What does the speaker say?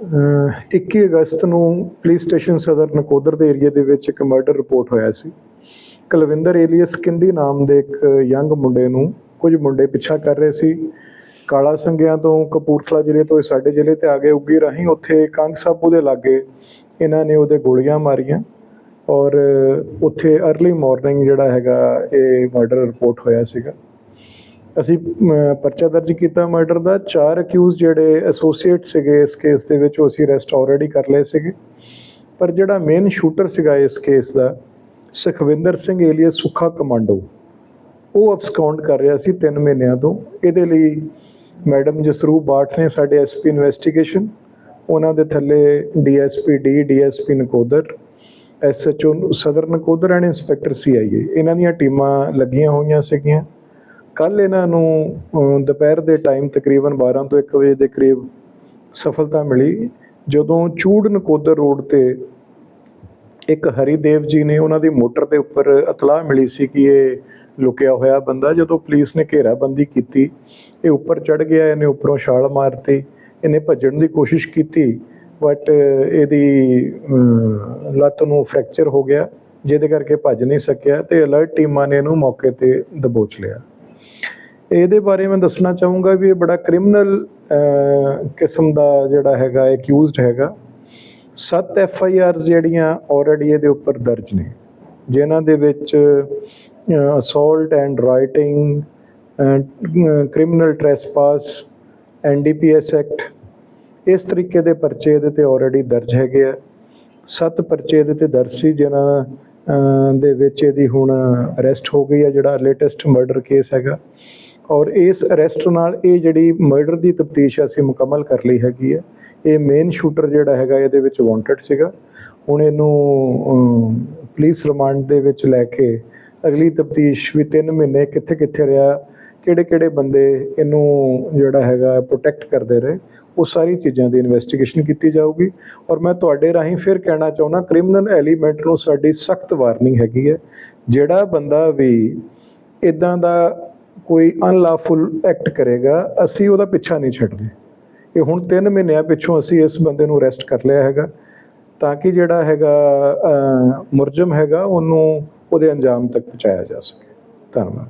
ਅਹ 21 ਅਗਸਤ ਨੂੰ police station ਸਦਰ ਨਕੋਦਰ ਦੇ ਏਰੀਆ ਦੇ ਵਿੱਚ ਇੱਕ ਮਰਡਰ ਰਿਪੋਰਟ ਹੋਇਆ ਸੀ। ਕੁਲਵਿੰਦਰ ਏਲੀਅਸ ਕਿੰਦੀ ਨਾਮ ਦੇ ਇੱਕ ਯੰਗ ਮੁੰਡੇ ਨੂੰ ਕੁਝ ਮੁੰਡੇ ਪਿੱਛਾ ਕਰ ਰਹੇ ਸੀ। ਕਾਲਾ ਸੰਗਿਆਂ ਤੋਂ ਕਪੂਰਥਲਾ ਜ਼ਿਲ੍ਹੇ ਤੋਂ ਸਾਡੇ ਜ਼ਿਲ੍ਹੇ ਤੇ ਆ ਗਏ। ਉੱਗੀ ਰਾਹੀਂ ਉੱਥੇ ਕੰਗ ਸਾਬੂ ਦੇ ਲਾਗੇ ਇਹਨਾਂ ਨੇ ਉਹਦੇ ਗੋਲੀਆਂ ਮਾਰੀਆਂ ਔਰ ਉੱਥੇ अर्ਲੀ ਮਾਰਨਿੰਗ ਜਿਹੜਾ ਹੈਗਾ ਇਹ ਮਰਡਰ ਰਿਪੋਰਟ ਹੋਇਆ ਸੀਗਾ। ਅਸੀਂ ਪਰਚਾ ਦਰਜ ਕੀਤਾ ਮਰਡਰ ਦਾ। ਚਾਰ ਅਕਿਊਜ਼ ਜਿਹੜੇ ਐਸੋਸੀਏਟ ਸੀਗੇ ਇਸ ਕੇਸ ਦੇ ਵਿੱਚ, ਉਹ ਅਸੀਂ ਅਰੈਸਟ ਆਲਰੇਡੀ ਕਰ ਲਏ ਸੀਗੇ। ਪਰ ਜਿਹੜਾ ਮੇਨ ਸ਼ੂਟਰ ਸੀਗਾ ਇਸ ਕੇਸ ਦਾ, ਸੁਖਵਿੰਦਰ ਸਿੰਘ ਏਲੀਅਸ ਸੁੱਖਾ ਕਮਾਂਡੋ, ਉਹ ਅਬਸਕਾਉਂਡ ਕਰ ਰਿਹਾ ਸੀ 3 ਮਹੀਨਿਆਂ ਤੋਂ। ਇਹਦੇ ਲਈ ਮੈਡਮ ਜਸਰੂਪ ਬਾਠ ਨੇ ਸਾਡੇ ਐਸਪੀ ਇਨਵੈਸਟੀਗੇਸ਼ਨ ਉਹਨਾਂ ਦੇ ਥੱਲੇ DSP D DSP Nakodar SHO Sadar Nakodar and inspector CIA ਇਹਨਾਂ ਦੀਆਂ ਟੀਮਾਂ ਲੱਗੀਆਂ ਹੋਈਆਂ ਸੀਗੀਆਂ। ਕੱਲ ਇਹਨਾਂ ਨੂੰ ਦੁਪਹਿਰ ਦੇ ਟਾਈਮ ਤਕਰੀਬਨ 12 ਤੋਂ 1 ਵਜੇ ਦੇ ਕਰੀਬ ਸਫਲਤਾ ਮਿਲੀ, ਜਦੋਂ ਚੂੜ ਨਕੋਦਰ ਰੋਡ ਤੇ ਇੱਕ ਹਰੀਦੇਵ ਜੀ ਨੇ ਉਹਨਾਂ ਦੀ ਮੋਟਰ ਦੇ ਉੱਪਰ ਇਤਲਾਹ ਮਿਲੀ ਸੀ ਕਿ ਇਹ ਲੁਕਿਆ ਹੋਇਆ ਬੰਦਾ, ਜਦੋਂ ਪੁਲਿਸ ਨੇ ਘੇਰਾਬੰਦੀ ਕੀਤੀ, ਇਹ ਉੱਪਰ ਚੜ ਗਿਆ, ਇਹਨੇ ਉੱਪਰੋਂ ਛਾਲ ਮਾਰਤੀ, ਇਹਨੇ ਭੱਜਣ ਦੀ ਕੋਸ਼ਿਸ਼ ਕੀਤੀ ਬਟ ਇਹਦੀ ਲੱਤ ਨੂੰ ਫ੍ਰੈਕਚਰ ਹੋ ਗਿਆ, ਜਿਹਦੇ ਕਰਕੇ ਭੱਜ ਨਹੀਂ ਸਕਿਆ ਤੇ ਅਲਰਟ ਟੀਮਾਂ ਨੇ ਇਹਨੂੰ ਮੌਕੇ ਤੇ ਦਬੋਚ ਲਿਆ। ਇਹਦੇ ਬਾਰੇ ਮੈਂ ਦੱਸਣਾ ਚਾਹੂੰਗਾ ਵੀ ਇਹ ਬੜਾ ਕ੍ਰਿਮੀਨਲ ਕਿਸਮ ਦਾ ਜਿਹੜਾ ਹੈਗਾ ਐਕਿਊਜ਼ਡ ਹੈਗਾ। ਸੱਤ ਐਫ ਆਈ ਆਰਸ ਜਿਹੜੀਆਂ ਆਲਰੇਡੀ ਇਹਦੇ ਉੱਪਰ ਦਰਜ ਨੇ। ਜਿਨ੍ਹਾਂ ਦੇ ਵਿੱਚ assault and rioting criminal trespass NDPS act ਇਸ ਤਰੀਕੇ ਦੇ ਪਰਚੇ ਇਹਦੇ ਤੇ ਆਲਰੇਡੀ ਦਰਜ ਹੈਗੇ ਆ। ਸੱਤ ਪਰਚੇ ਇਹਦੇ ਤੇ ਦਰਜ ਸੀ, ਜਿਨ੍ਹਾਂ ਦੇ ਵਿੱਚ ਇਹਦੀ ਹੁਣ ਅਰੈਸਟ ਹੋ ਗਈ ਆ, ਜਿਹੜਾ ਲੇਟੈਸਟ ਮਰਡਰ ਕੇਸ ਹੈਗਾ। ਔਰ ਇਸ ਅਰੈਸਟ ਨਾਲ ਇਹ ਜਿਹੜੀ ਮਰਡਰ ਦੀ ਤਫਤੀਸ਼ ਅਸੀਂ ਮੁਕੰਮਲ ਕਰ ਲਈ ਹੈਗੀ ਹੈ। ਇਹ ਮੇਨ ਸ਼ੂਟਰ ਜਿਹੜਾ ਹੈਗਾ, ਇਹਦੇ ਵਿੱਚ ਵਾਂਟਡ ਸੀਗਾ। ਹੁਣ ਇਹਨੂੰ ਪੁਲਿਸ ਰਿਮਾਂਡ ਦੇ ਵਿੱਚ ਲੈ ਕੇ ਅਗਲੀ ਤਫਤੀਸ਼ ਵੀ 3 ਮਹੀਨੇ ਕਿੱਥੇ ਕਿੱਥੇ ਰਿਹਾ ਕਿਹੜੇ ਕਿਹੜੇ ਬੰਦੇ ਇਹਨੂੰ ਜਿਹੜਾ ਹੈਗਾ ਪ੍ਰੋਟੈਕਟ ਕਰਦੇ ਰਹੇ, ਉਹ ਸਾਰੀ ਚੀਜ਼ਾਂ ਦੀ ਇਨਵੈਸਟੀਗੇਸ਼ਨ ਕੀਤੀ ਜਾਊਗੀ। ਔਰ ਮੈਂ ਤੁਹਾਡੇ ਰਾਹੀਂ ਫਿਰ ਕਹਿਣਾ ਚਾਹੁੰਦਾ ਕ੍ਰਿਮੀਨਲ ਐਲੀਮੈਂਟ ਨੂੰ ਸਾਡੀ ਸਖਤ ਵਾਰਨਿੰਗ ਹੈਗੀ ਹੈ। ਜਿਹੜਾ ਬੰਦਾ ਵੀ ਇਦਾਂ ਦਾ ਕੋਈ ਅਨਲਾਫੁਲ ਐਕਟ ਕਰੇਗਾ ਅਸੀਂ ਉਹਦਾ ਪਿੱਛਾ ਨਹੀਂ ਛੱਡਦੇ। ਇਹ ਹੁਣ 3 ਮਹੀਨਿਆਂ ਪਿੱਛੋਂ ਅਸੀਂ ਇਸ ਬੰਦੇ ਨੂੰ ਅਰੈਸਟ ਕਰ ਲਿਆ ਹੈਗਾ ਤਾਂ ਕਿ ਜਿਹੜਾ ਹੈਗਾ ਅਹ, ਮੁਰਜਮ ਹੈਗਾ ਉਹਨੂੰ ਉਹਦੇ ਅੰਜਾਮ ਤੱਕ ਪਹੁੰਚਾਇਆ ਜਾ ਸਕੇ। ਧੰਨਵਾਦ।